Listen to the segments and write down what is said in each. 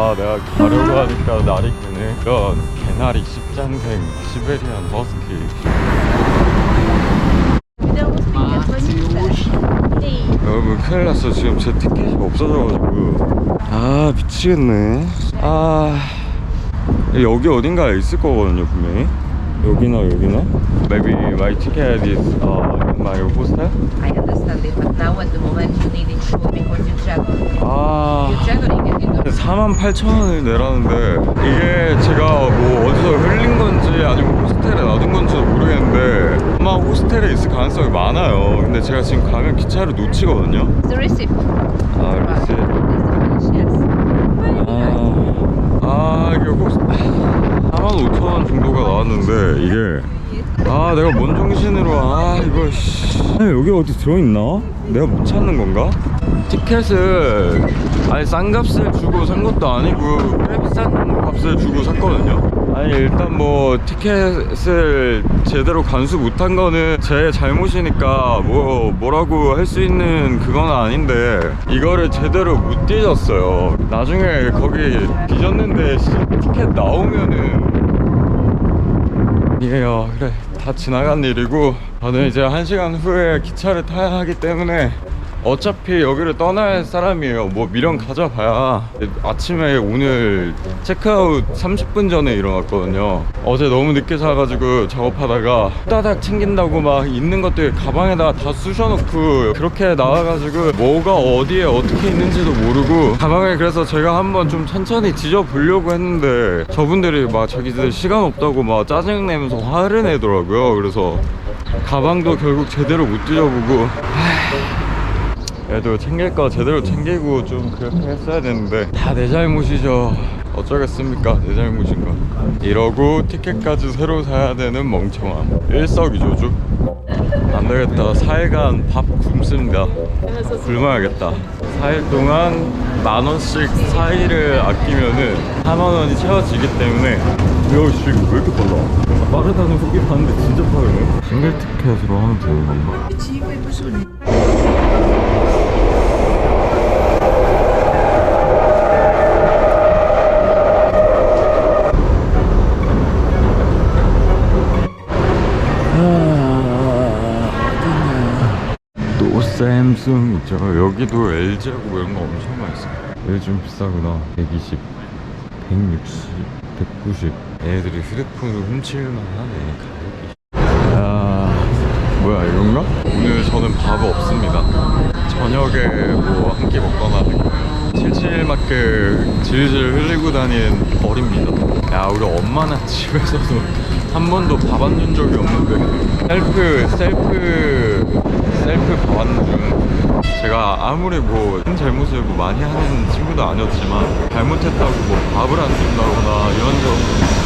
아 내가 가려고 하니까 날이 그네 이런 개나리 십장생 시베리안 허스키 여러분 큰일 났어 지금 제 티켓이 없어져가지고 아 미치겠네 아 여기 어딘가에 있을 거거든요 분명히 여기나 여기나 Maybe my ticket is uh, in my hostel I understand it, but now at the moment you need insure because 48,000원을 내라는데 이게 제가 뭐 어디서 흘린 건지 아니면 호스텔에 놔둔 건지도 모르겠는데 아마 호스텔에 있을 가능성이 많아요 근데 제가 지금 가면 기차를 놓치거든요 아 그렇지 아, 아, 이게 혹시 45,000원 정도가 나왔는데 이게 아 내가 뭔 정신으로 아 이거 씨. 여기 어디 들어있나? 내가 못 찾는 건가? 티켓을 아니 싼 값을 주고 산 것도 아니고 꽤 비싼 값을 주고 샀거든요. 아니 일단 뭐 티켓을 제대로 간수 못한 거는 제 잘못이니까 뭐 뭐라고 할 수 있는 그건 아닌데 이거를 제대로 못 뒤졌어요. 나중에 거기 뒤졌는데 씨, 티켓 나오면은. 이에요. 그래 다 지나간 일이고 저는 이제 한 시간 후에 기차를 타야 하기 때문에 어차피 여기를 떠날 사람이에요. 뭐 미련 가져봐야. 아침에 오늘 체크아웃 30분 전에 일어났거든요. 어제 너무 늦게 자가지고 작업하다가 따닥 챙긴다고 막 있는 것들 가방에다가 다 쑤셔놓고 그렇게 나와가지고 뭐가 어디에 어떻게 있는지도 모르고 가방을 그래서 제가 한번 좀 천천히 뒤져보려고 했는데 저분들이 막 자기들 시간 없다고 막 짜증내면서 화를 내더라고요. 그래서 가방도 결국 제대로 못 뒤져보고 그래도 챙길 거 제대로 챙기고 좀 그렇게 했어야 되는데. 다 내 잘못이죠. 어쩌겠습니까? 내 잘못인 건 이러고 티켓까지 새로 사야 되는 멍청함. 일석이조죠 안 되겠다. 4일간 밥 굶습니다. 굶어야겠다. 4일 동안 만 원씩 4일을 아끼면은 4만 원이 채워지기 때문에. 야씨 이거 왜 이렇게 빨라? 빠르다는 소리 봤는데 진짜 빠르네. 싱글 티켓으로 하면 되는 건가? 샘숭 있죠? 여기도 LG하고 뭐 이런 거 엄청 많이 있어요 여기 좀 비싸구나. 120 160 190 애들이 휴대폰을 훔칠만 하네 가격이. 야 뭐야 이건가? 오늘 저는 밥 없습니다. 저녁에 뭐 한 끼 먹거나 할 거예요. 칠칠맞게 질질 흘리고 다닌 벌입니다. 야 우리 엄마는 집에서도 한 번도 밥 안 준 적이 없는데. 셀프 셀프 아무리 뭐 큰 잘못을 뭐 많이 하는 친구도 아니었지만 잘못했다고 뭐 밥을 안 준다거나 이런 적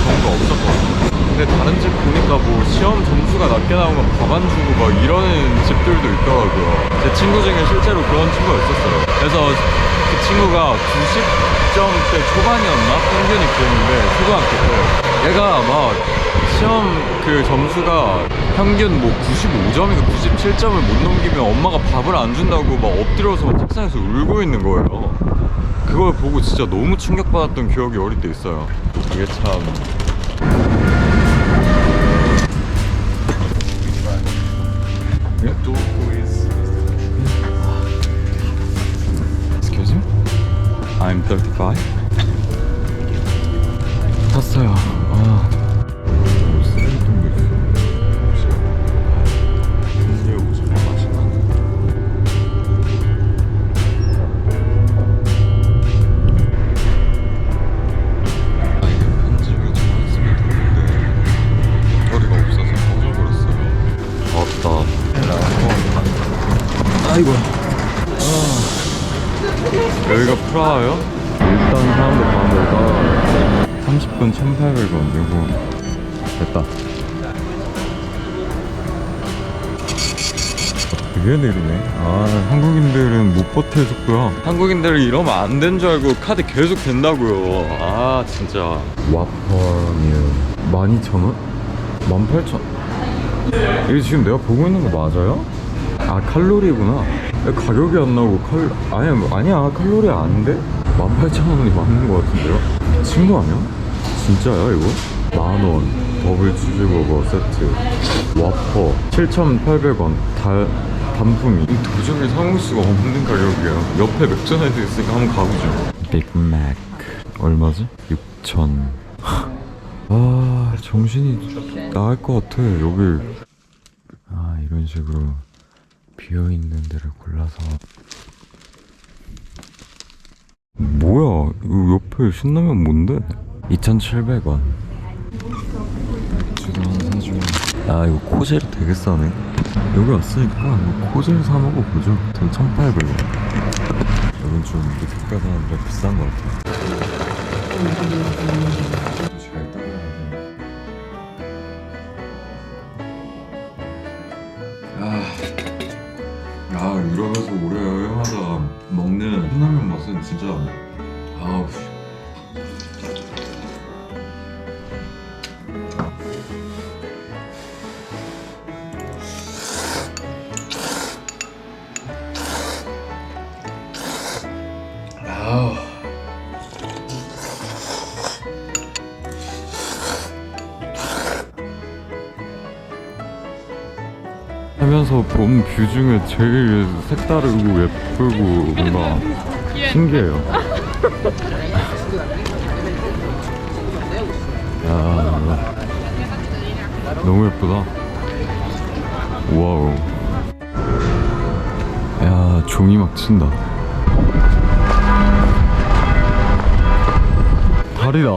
경우가 없었거든요. 근데 다른 집 보니까 뭐 시험 점수가 낮게 나오면 밥 안 주고 막 이러는 집들도 있더라고요. 제 친구 중에 실제로 그런 친구가 있었어요. 그래서 그 친구가 90점대 초반이었나? 평균이 그랬는데 초등학교 때. 얘가 막 시험 그 점수가 평균 뭐 95점인가 97점을 못 넘기면 엄마가 밥을 안 준다고 막 엎드려서 막 책상에서 울고 있는 거예요 그걸 보고 진짜 너무 충격받았던 기억이 어릴 때 있어요 이게 참 Excuse me? I'm 35. 탔어요. 30분 1,800원 그리고 됐다 되게 느리네 아 한국인들은 못 속도야 한국인들은 이러면 안 된 줄 알고 카드 계속 된다고요 아 진짜 와퍼밀 12,000원? 18,000원 이게 지금 내가 보고 있는 거 맞아요? 아 칼로리구나 가격이 안 나오고 칼 아니야 뭐, 아니야 칼로리 안 돼? 18,000원이 맞는 것 같은데요? 거 아니야? 진짜야 이거? 만원 더블 치즈버거 세트 와퍼 7,800원 달 단품이. 이 도저히 사먹을 수가 없는 가격이야. 옆에 맥주나이트 있으니까 한번 가보죠. 빅맥. 얼마지? 6,000아 정신이 나갈 것 같아 여기. 아 이런 식으로 비어있는 데를 골라서. 뭐야? 이거 옆에 신라면 뭔데? 2,700원 주도 하나 사주면 아 이거 코젤 되게 싸네. 여기 왔으니까 이거 코젤 사 먹어보죠. 전 1,800원. 여긴 좀 늦게까지 하는데 비싼 것 같아 아, 아 유럽에서 오래 여행하다 먹는 신라면 맛은 진짜. 아우 하면서 본 뷰 중에 제일 색다르고 예쁘고 뭔가 신기해요. 야, 너무 예쁘다. 와우. 야, 종이 막 친다. 다리다.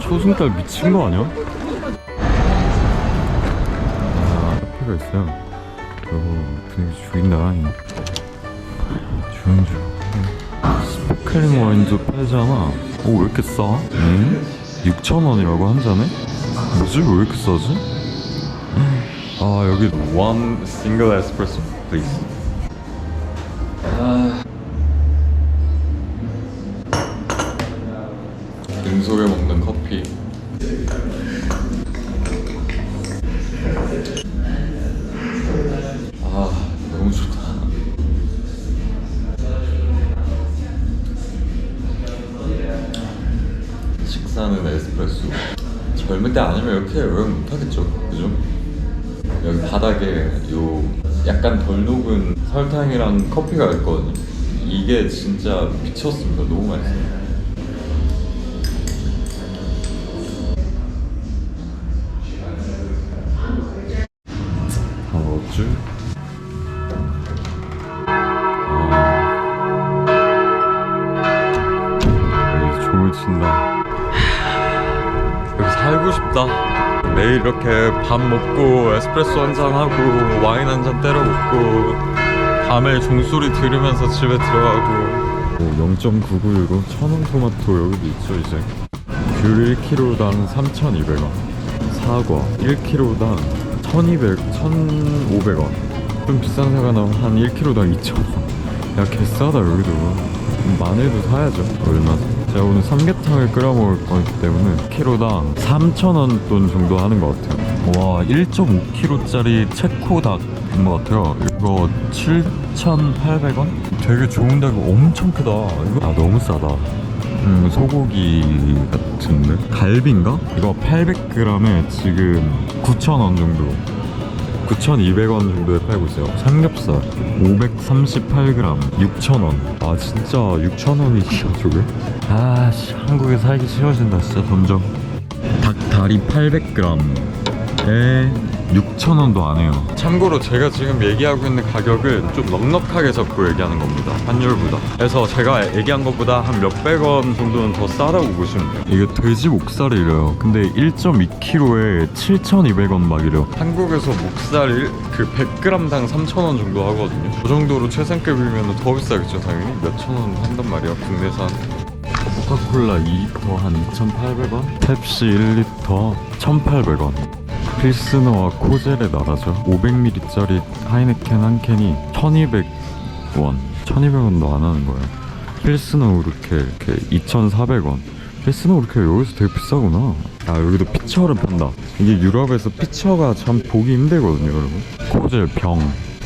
초승달 미친 거 아니야? 아, 카페가 있어요. 오, 분위기 죽인다. 조용 조용. 스파클링 와인도 팔잖아. 오, 왜 이렇게 싸? 응? 6,000원이라고 한 잔에? 뭐지? 왜 이렇게 싸지? 아, 여기 one single espresso, please. 능속에 먹는 커피. 바닥에 요 약간 덜 녹은 설탕이랑 커피가 있거든요. 이게 진짜 미쳤습니다. 너무 맛있어요. 다 먹었 매일 이렇게 밥 먹고 에스프레소 한 잔 하고 와인 한 잔 때려 먹고 밤에 종소리 들으면서 집에 들어가고. 0.99유로 천원 토마토 여기도 있죠 이제. 귤 1kg당 3,200원. 사과 1kg당 1200, 1500원 좀 비싼 사과 나오면 한 1kg당 2,000원 야 개싸다 여기도 마늘도 사야죠 얼마지? 제가 오늘 삼계탕을 끓여 먹을 거기 때문에 1kg당 3,000원 돈 정도 하는 것 같아요 와 1.5kg짜리 체코닭 인 것 같아요 이거 7,800원? 되게 좋은 닭이 엄청 크다 이거 아 너무 싸다 음, 소고기 같은데? 갈비인가? 이거 800g에 지금 9,000원 정도 9,200원 정도에 팔고 있어요. 삼겹살 538g 6,000원. 아 진짜 6,000원이지요 저게? 아씨 한국에 살기 싫어진다 진짜 점점. 닭다리 800g에 6,000원도 안 해요. 참고로 제가 지금 얘기하고 있는 가격은 좀 넉넉하게 잡고 얘기하는 겁니다. 환율보다. 그래서 제가 얘기한 것보다 한 몇백 원 정도는 더 싸다고 보시면 돼요. 이게 돼지 목살이래요. 근데 1.2kg에 7,200원 막 이래요. 한국에서 목살 일- 그 100g당 3,000원 정도 하거든요. 그 정도로 최상급이면 더 비싸겠죠 당연히? 몇천 원 한단 말이야 국내산. 코카콜라 2리터 한 2,800원? 펩시 1리터 1,800원 필스너와 코젤의 나라죠 500ml짜리 하이네켄 한 캔이 1,200원 1,200원도 안 하는 거예요 필스너 우르케 이렇게 2,400원 필스너 우르케 여기서 되게 비싸구나 아 여기도 피처를 판다 이게 유럽에서 피처가 참 보기 힘들거든요 여러분 코젤 병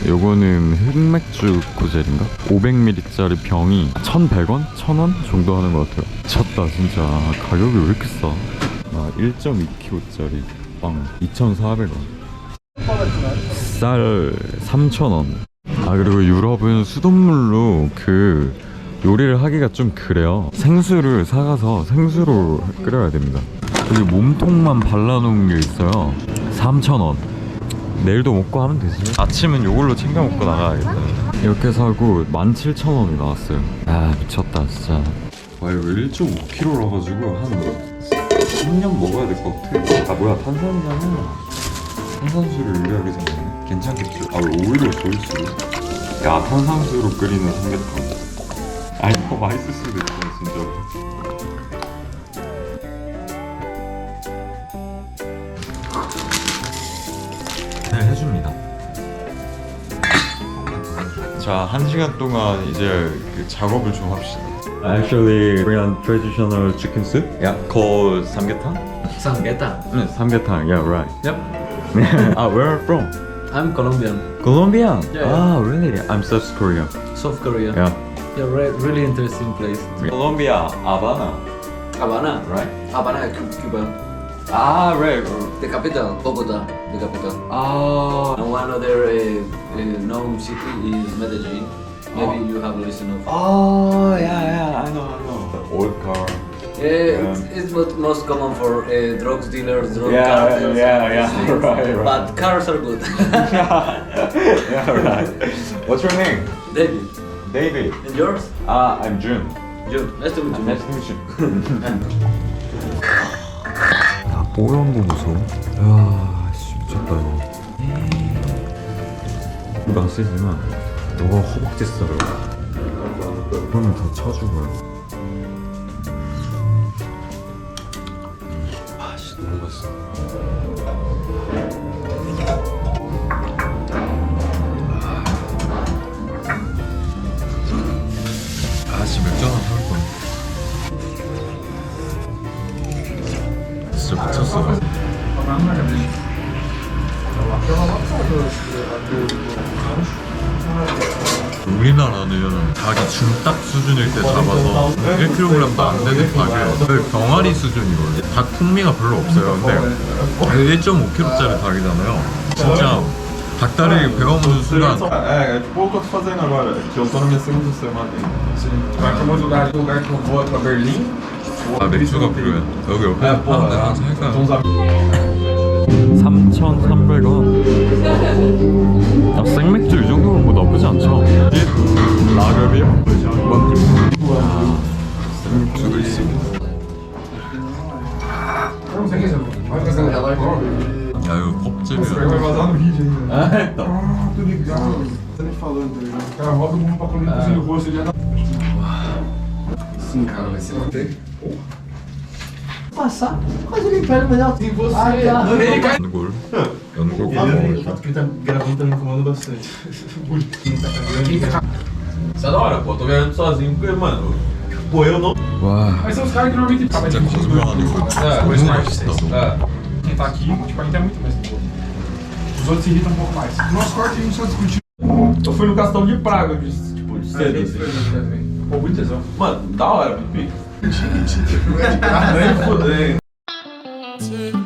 요거는 흑맥주 고젤인가? 500ml짜리 병이 1,100원? 1,000원 정도 하는 것 같아요. 미쳤다 진짜. 가격이 왜 이렇게 싸? 아, 1.2kg짜리 빵 2,400원. 쌀 3,000원. 아 그리고 유럽은 수돗물로 그 요리를 하기가 좀 그래요. 생수를 사가서 생수로 끓여야 됩니다. 여기 몸통만 발라놓은 게 있어요. 3,000원. 내일도 먹고 하면 되지. 아침은 요걸로 챙겨 먹고 나가야겠다. 이렇게 사고 17,000원이 나왔어요. 아 미쳤다 진짜. 와 이거 1.5kg라 가지고 한 10년 먹어야 될 것 같아. 아 뭐야 탄산이잖아. 탄산수를 요리하게 생겼네. 괜찮겠지? 아 오히려 좋을 수도. 야 탄산수로 끓이는 삼계탕. 아 이거 맛있을 수도 있어 진짜. 네 해줍니다. 자, 한 시간 동안 이제 그 작업을 좀 합시다. Actually, Korean traditional chicken soup. Yeah, called samgyetang. Sangueta. 네, 삼계탕. Yeah, right. Yep. ah, where are you from? I'm Colombian, Colombia. Yeah. Ah, really? I'm South Korea. South Korea. Yeah. Yeah, re- really interesting place. Colombia, Havana. Havana. Right. Havana, Cu- Cuba. Ah, right. The capital, Bogota, the capital. Ah. And one other uh, uh, known city is Medellin. Maybe you have listened of. Oh, yeah, yeah. I know, I know. The old car. Yeah, it's, it's most common for uh, drugs dealers, drug Yeah, cartels. yeah, and yeah, right, right. But cars are good. yeah, right. What's your name? David, David. and yours? Ah, I'm June. June. Nice to meet you. Nice to meet you. 거 보소. 야, 씨, 미쳤다, 이거. 이거 안 쓰지만, 너가 허벅지 썰어. 그러면 더 쳐주고요. 중닭 수준일 때 잡아서 1kg도 안 되는 닭을 거의 병아리 수준이거든요. 닭 풍미가 별로 없어요. 근데 1.5kg짜리 닭이잖아요. 진짜 닭다리 배워 먹는 순간 É, é tipo o que eu tô fazendo agora, que eu tô na minha segunda semana ainda. Sim. Vai pra alguns lugares, lugar que eu vou é pra Berlim. 아 맥주가 필요해. 여기 옆에 파는데 uns amigos. 3,300원. 야, 생맥주 이 정도면 뭐 나쁘지 않죠? 라ger비요? 생맥주도 있습니다. 야 이거 껍질이야. Vai vazar no vídeo ainda. 아 했다. Ah, tô ligado. Você nem falando, tá ligado? Cara, roda o mundo pra comer cozinha no rosto, ele já tá. Sim, cara, vai ser ok. passar, mas ele pega o melhor. E você? Ah, tá. Ele cai. No gol. Eu não vou falar. O fato que ele tá gravando tá me incomodando bastante. Bonitinho, tá. Né? Isso é da hora, pô. Eu tô viajando sozinho porque, mano. Pô, eu não. Uau. Mas são os caras que normalmente Ah, mas é curtir os né? É, Quem tá aqui, tipo, a gente é muito mais pô. Os outros se irritam um pouco mais. Nosso corte a gente só discutiu. Eu fui no castelo de Praga, tipo, de cedo. Assim. Pô, muito tesão. Mano, da hora, muito pica. Ah, fudendo. 오